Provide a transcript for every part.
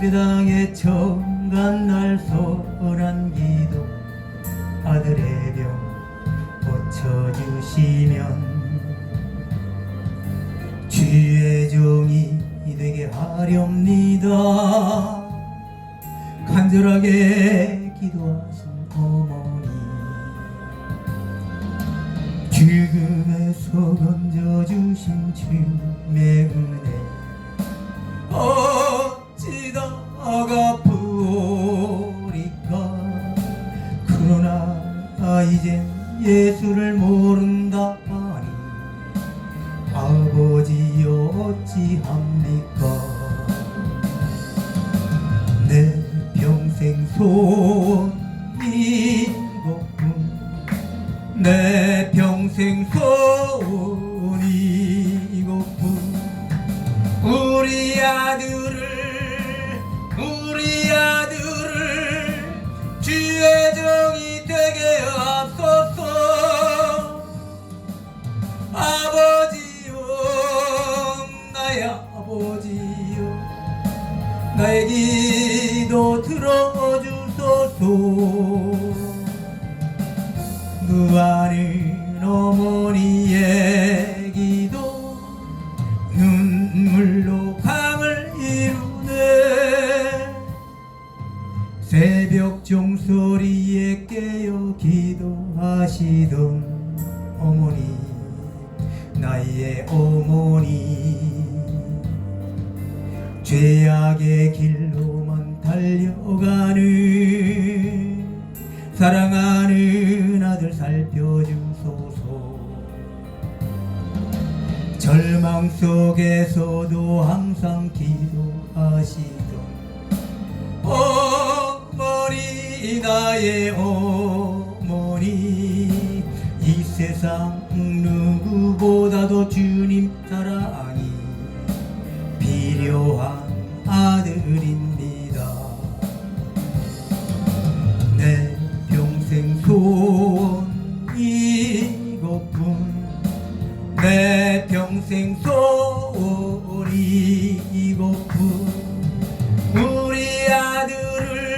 예배당에 처음 간 날 소란 기도. 아들의 병 고쳐주시면 주의 종이 되게 하렵니다. 간절하게 기도하신 어머니. 죽음에서 건져주신 주의 은혜 아, 이젠 예수를 모른다 하니 아버지여 어찌합니까? 내 평생 손이 고픈 내 평생 손이 나의 기도 들어주소서. 누아는 어머니의 기도 눈물로 강을 이루네. 새벽 종소리에 깨어 기도하시던 어머니 나의 어머니 죄악의 길로만 달려가는 사랑하는 아들 살펴주소서. 절망 속에서도 항상 기도하시던 어머니 나의 어머니 이 세상 누구보다 아들입니다. 내 평생 손이 고픈 내 평생 소리 고픈 우리 아들을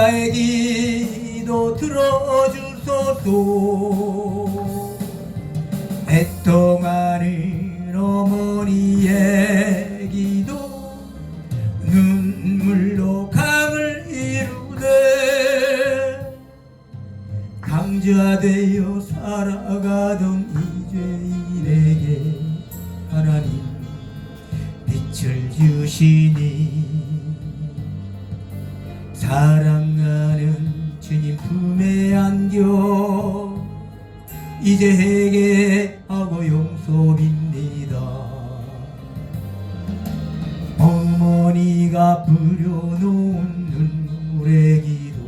나의 기도 들어주소서. 애통하는 어머니의 기도 눈물로 강을 이루네 강자 되어 살아가던 이 죄인에게 하나님 빛을 주시니 품에 안겨 이제 회개하고 용서빕니다. 어머니가 부려놓은 눈물의 기도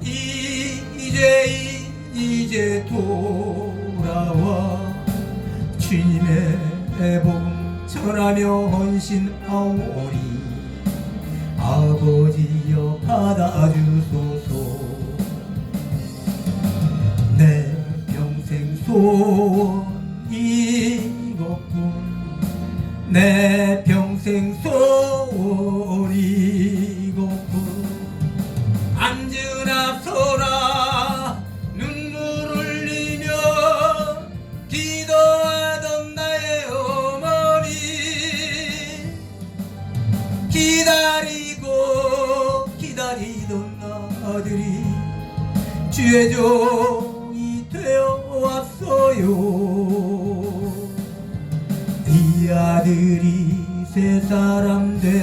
이제 이제 돌아와 주님의 복음 전하며 헌신하오니 아버지 내 평생 소리 고픈 앉으나 서라 눈물 흘리며 기도하던 나의 어머니 기다리고 기다리던 아들이 주의 종이 되어 왔어요 아들이 새 사람 된